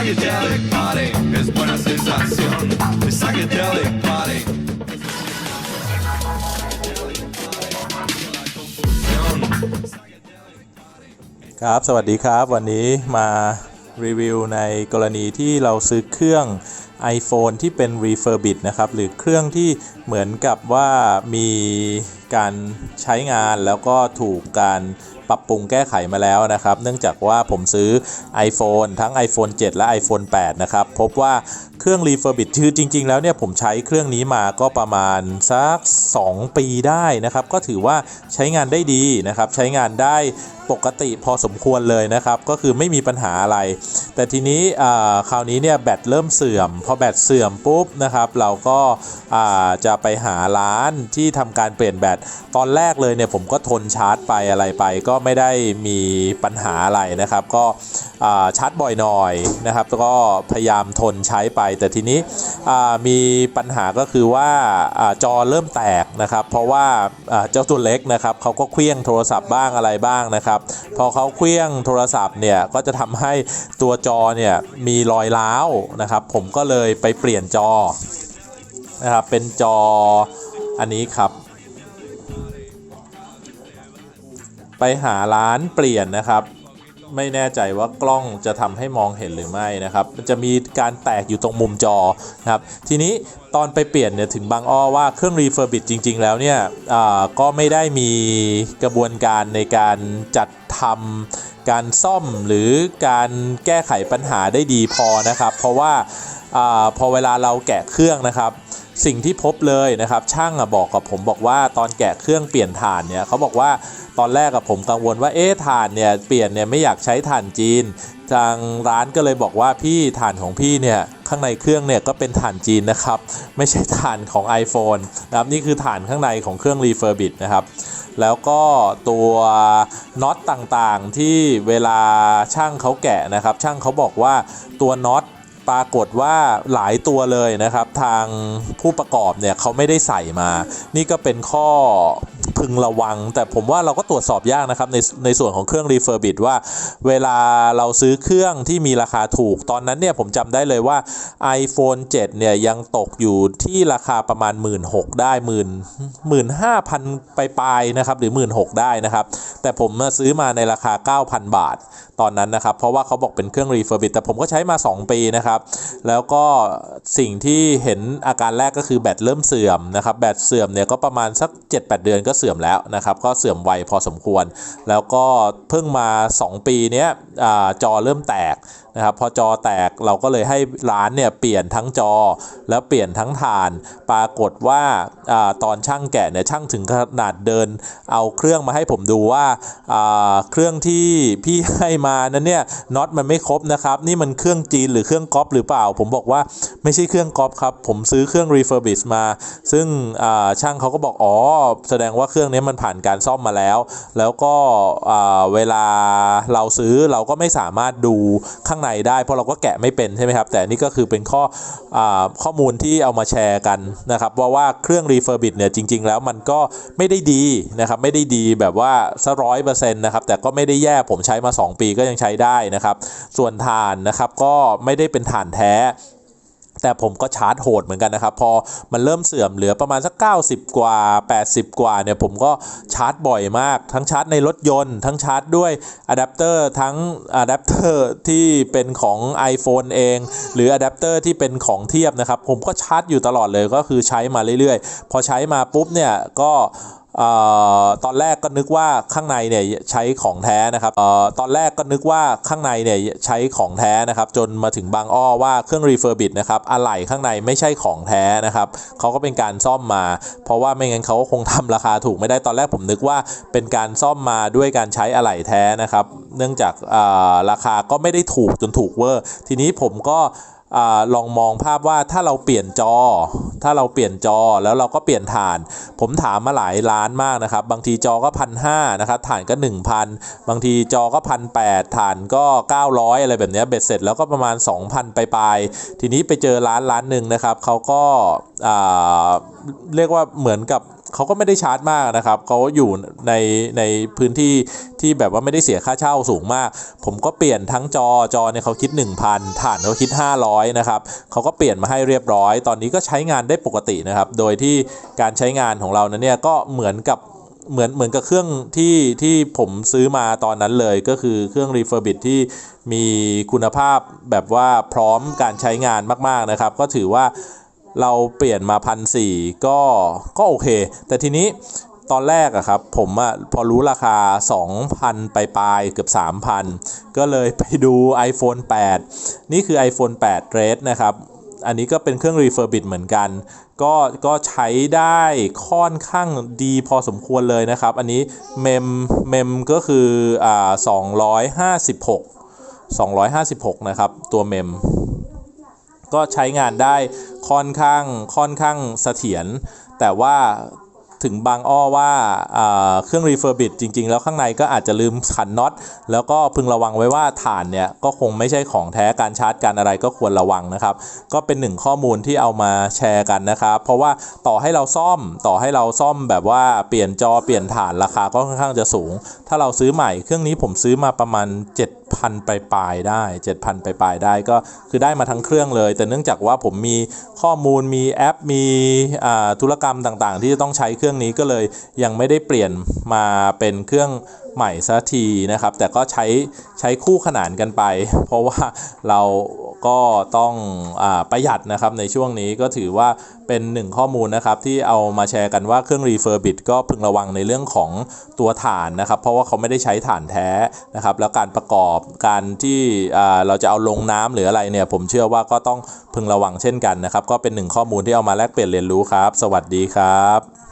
Psychedelic Party es buena sensación. The Psychedelic Party. Psychedelic ครับ สวัสดีครับ วันนี้มารีวิวในกรณีที่เราซื้อเครื่อง iPhone ที่เป็น refurbish นะครับ หรือเครื่องที่เหมือนกับว่ามีการใช้งานแล้วก็ถูกการปรับปรุงแก้ไขมาแล้วนะครับ เนื่องจากว่าผมซื้อ iPhone ทั้ง iPhone 7 และ iPhone 8 นะครับ พบว่าเครื่อง refurbish คือจริง ๆ แล้วเนี่ยผมใช้เครื่องนี้มาก็ประมาณสัก 2 ปีได้นะครับ ก็ถือว่าใช้งานได้ดีนะครับ ใช้งานได้ปกติพอสมควรเลยนะครับ ก็คือไม่มีปัญหาอะไรแต่ทีนี้คราวนี้เนี่ยแบตเริ่มเสื่อม พอแบตเสื่อมปุ๊บนะครับ เราก็จะไปหาร้านที่ทำการเปลี่ยนแบตตอนแรกเลยเนี่ยผมก็ทนชาร์จไปอะไรไป ก็ไม่ได้มีปัญหาอะไรนะครับ ก็ ชาร์จบ่อยหน่อยนะครับแล้วก็พยายามทนใช้ไป แต่ทีนี้มีปัญหาก็คือว่าอจอเริ่มแตกนะครับ เพราะว่าเจ้าตัวเล็กนะครับเขาก็เคลี้ยงโทรศัพท์บ้างอะไรบ้างนะครับพอเขาเคลี้ยงโทรศัพท์เนี่ยก็จะทำให้ตัวจอเนี่ยมีรอยร้าวนะครับ ผมก็เลยไปเปลี่ยนจอนะครับเป็นจออันนี้ครับไปหาร้านเปลี่ยนนะครับ ไม่แน่ใจว่ากล้องจะทำให้มองเห็นหรือไม่นะครับมันจะมีการแตกอยู่ตรงมุมจอนะครับทีนี้ตอนไปเปลี่ยนเนี่ยถึงบางอ้อว่าเครื่อง refurbish จริง ๆ แล้วเนี่ยอ่าก็ไม่ได้มีกระบวนการในการจัดทำการซ่อมหรือการแก้ไขปัญหาได้ดีพอนะครับ เพราะว่าอาพอเวลาเราแกะเครื่องนะครับ สิ่งที่พบเลยนะครับช่างอะบอกกับผมบอกว่าตอนแกะเครื่องเปลี่ยนถ่านเนี่ยเขาบอกว่าตอนแรกกับผมกังวลว่าเอ๊ะถ่านเนี่ยเปลี่ยนเนี่ยไม่อยากใช้ถ่านจีน ทางร้านก็เลยบอกว่าพี่ถ่านของพี่เนี่ยข้างในเครื่องเนี่ยก็เป็นถ่านจีนนะครับไม่ใช่ถ่านของ iPhone นะครับนี่คือถ่านข้างในของเครื่อง refurbish นะครับแล้วก็ตัวน็อตต่างๆที่เวลาช่างเขาแกะนะครับช่างเขาบอกว่าตัวน็อต ปรากฏว่าหลายตัวเลยนะครับ ทางผู้ประกอบเนี่ยเขาไม่ได้ใส่มา นี่ก็เป็นข้อพึงระวัง แต่ผมว่าเราก็ตรวจสอบยากนะครับในในส่วนของเครื่อง refurbish ว่า เวลาเราซื้อเครื่องที่มีราคาถูกตอนนั้นเนี่ยผมจำได้เลยว่า iPhone 7 เนี่ยยังตกอยู่ที่ราคาประมาณ 1 6ื่นได้หมื่นหมื่นห้าพันปลายๆนะครับหรือ 1 6ื่นได้นะครับ แต่ผมมาซื้อมาในราคา 9,000 บาท ตอนนั้นนะครับ เพราะว่าเขาบอกเป็นเครื่องรีเฟอร์บิทแต่ผมก็ใช้มา 2 ปีนะครับ แล้วก็สิ่งที่เห็นอาการแรกก็คือแบตเริ่มเสื่อมนะครับ แบตเสื่อมเนี่ยก็ประมาณสัก 7-8 เดือนก็เสื่อมแล้วนะครับ ก็เสื่อมไวพอสมควร แล้วก็เพิ่งมา 2 ปีเนี้ยอจอเริ่มแตกนะครับพอจอแตกเราก็เลยให้ร้านเนี่ยเปลี่ยนทั้งจอแล้วเปลี่ยนทั้งฐาน ปรากฏว่าอาตอนช่างแกะเนี่ยช่างถึงขนาดเดิน เอาเครื่องมาให้ผมดูว่าาเครื่องที่พี่ให้มานั้นเนี่ยน็อตมันไม่ครบนะครับนี่มันเครื่องจีนหรือเครื่องก๊อปหรือเปล่า ผมบอกว่าไม่ใช่เครื่องก๊อปครับผมซื้อเครื่อง refurbish มา ซึ่งช่างเขาก็บอกอ๋อแสดงว่าเครื่องนี้มันผ่านการซ่อมมาแล้ว แล้วก็เวลาเราซื้อเราก็ไม่สามารถดูข้างางในได้เพราะเราก็แกะไม่เป็นใช่ไหมครับ แต่นี่ก็คือเป็นข้ออข้อมูลที่เอามาแชร์กันนะครับว่าว่าเครื่อง refurbish เนี่ยจริง ๆ แล้วมันก็ไม่ได้ดีนะครับไม่ได้ดีแบบว่าซะร้อยเปอร์เซ็นต์นะครับแต่ก็ไม่ได้แย่ผมใช้มา 2 ปีก็ยังใช้ได้นะครับ ส่วนฐานนะครับก็ไม่ได้เป็นฐานแท้ แต่ผมก็ชาร์จโหดเหมือนกันนะครับ พอมันเริ่มเสื่อมเหลือประมาณสัก 90 กว่า 80 กว่าเนี่ยผมก็ชาร์จบ่อยมาก ทั้งชาร์จในรถยนต์ ทั้งชาร์จด้วยอะแดปเตอร์ทั้งอะแดปเตอร์ที่เป็นของ iPhone เอง หรืออะแดปเตอร์ที่เป็นของเทียบนะครับ ผมก็ชาร์จอยู่ตลอดเลยก็คือใช้มาเรื่อยๆ พอใช้มาปุ๊บเนี่ยก็ ตอนแรกก็นึกว่าข้างในเนี่ยใช้ของแท้นะครับออตอนแรกก็นึกว่าข้างในเนี่ยใช้ของแท้นะครับ จนมาถึงบางอ้อว่าเครื่อง refurbish นะครับอะไหล่ข้างในไม่ใช่ของแท้นะครับเขาก็เป็นการซ่อมมา เพราะว่าไม่งั้นเขาก็คงทำราคาถูกไม่ได้ตอนแรกผมนึกว่าเป็นการซ่อมมาด้วยการใช้อะไหล่แท้นะครับ เนื่องจากอ่าราคาก็ไม่ได้ถูกจนถูกเวอร์ ทีนี้ผมก็ อาลองมองภาพว่าถ้าเราเปลี่ยนจอ ถ้าเราเปลี่ยนจอแล้วเราก็เปลี่ยนฐาน ผมถามมาหลายร้านมากนะครับ บางทีจอก็พันห้านะครับฐานก็ 1,000 บางทีจอก็พันแฐานก็ 900 อะไรแบบเนี้ยเบ็ดเสร็จแล้วก็ประมาณ 2,000 ไปปลายทีนี้ไปเจอร้านร้านหนึ่งนะครับเขาก็อ่าเรียกว่าเหมือนกับ เขาก็ไม่ได้ชาร์จมากนะครับเขาอยู่ในในพื้นที่ที่แบบว่าไม่ได้เสียค่าเช่าสูงมาก ผมก็เปลี่ยนทั้งจอจอเนี่ยเขาคิด 1,000 ฐานเขาคิด 500นะครับเขาก็เปลี่ยนมาให้เรียบร้อย ตอนนี้ก็ใช้งานได้ปกตินะครับ โดยที่การใช้งานของเรานั้นเนี่ยก็เหมือนกับเหมือนเหมือนกับเครื่องที่ที่ผมซื้อมาตอนนั้นเลยก็คือเครื่อง refurbish ที่มีคุณภาพแบบว่าพร้อมการใช้งานมาก ๆ นะครับ ก็ถือว่า เราเปลี่ยนมาพันสี่ก็ก็โอเค แต่ทีนี้ตอนแรกอะครับผมอะพอรู้ราคา 2,000 ไปปลายเกือบ 3,000 ก็เลยไปดู iPhone 8 นี่คือ iPhone 8 Red นะครับ อันนี้ก็เป็นเครื่อง refurbish เหมือนกัน ก็ก็ใช้ได้ค่อนข้างดีพอสมควรเลยนะครับ อันนี้เมมเมมก็คืออ่า256 256 นะครับ ตัวเมม ก็ใช้งานได้ค่อนข้างค่อนข้างเสถียรแต่ว่าถึงบางอ้อว่าเครื่อง refurbish จริง ๆ แล้วข้างในก็อาจจะลืมขันน็อต แล้วก็พึงระวังไว้ว่าฐานเนี่ย ก็คงไม่ใช่ของแท้การชาร์จการอะไรก็ควรระวังนะครับ ก็เป็นหนึ่งข้อมูลที่เอามาแชร์กันนะครับ เพราะว่าต่อให้เราซ่อมต่อให้เราซ่อมแบบว่าเปลี่ยนจอเปลี่ยนฐานราคาก็ค่อนข้างจะสูง ถ้าเราซื้อใหม่เครื่องนี้ผมซื้อมาประมาณ 7,000 ไปปลายได้ 7,000 ไปปลายได้ก็คือได้มาทั้งเครื่องเลย แต่เนื่องจากว่าผมมีข้อมูลมีแอปมีอ่าธุรกรรมต่างๆ ที่จะต้องใช้เครื่องนี้ก็เลยยังไม่ได้เปลี่ยนมาเป็นเครื่องใหม่สักทีนะครับ แต่ก็ใช้ใช้คู่ขนานกันไป เพราะว่าเรา ก็ต้องอประหยัดนะครับในช่วงนี้ก็ถือว่าเป็นหนึ่งข้อมูลนะครับที่เอามาแชร์กันว่าเครื่อง refurbish ก็พึงระวังในเรื่องของตัวฐานนะครับ เพราะว่าเขาไม่ได้ใช้ฐานแท้นะครับ แล้วการประกอบการที่เราจะเอาลงน้ำหรืออะไรเนี่ย ผมเชื่อว่าก็ต้องพึงระวังเช่นกันนะครับ ก็เป็นหนึ่งข้อมูลที่เอามาแลกเปลี่ยนเรียนรู้ครับ สวัสดีครับ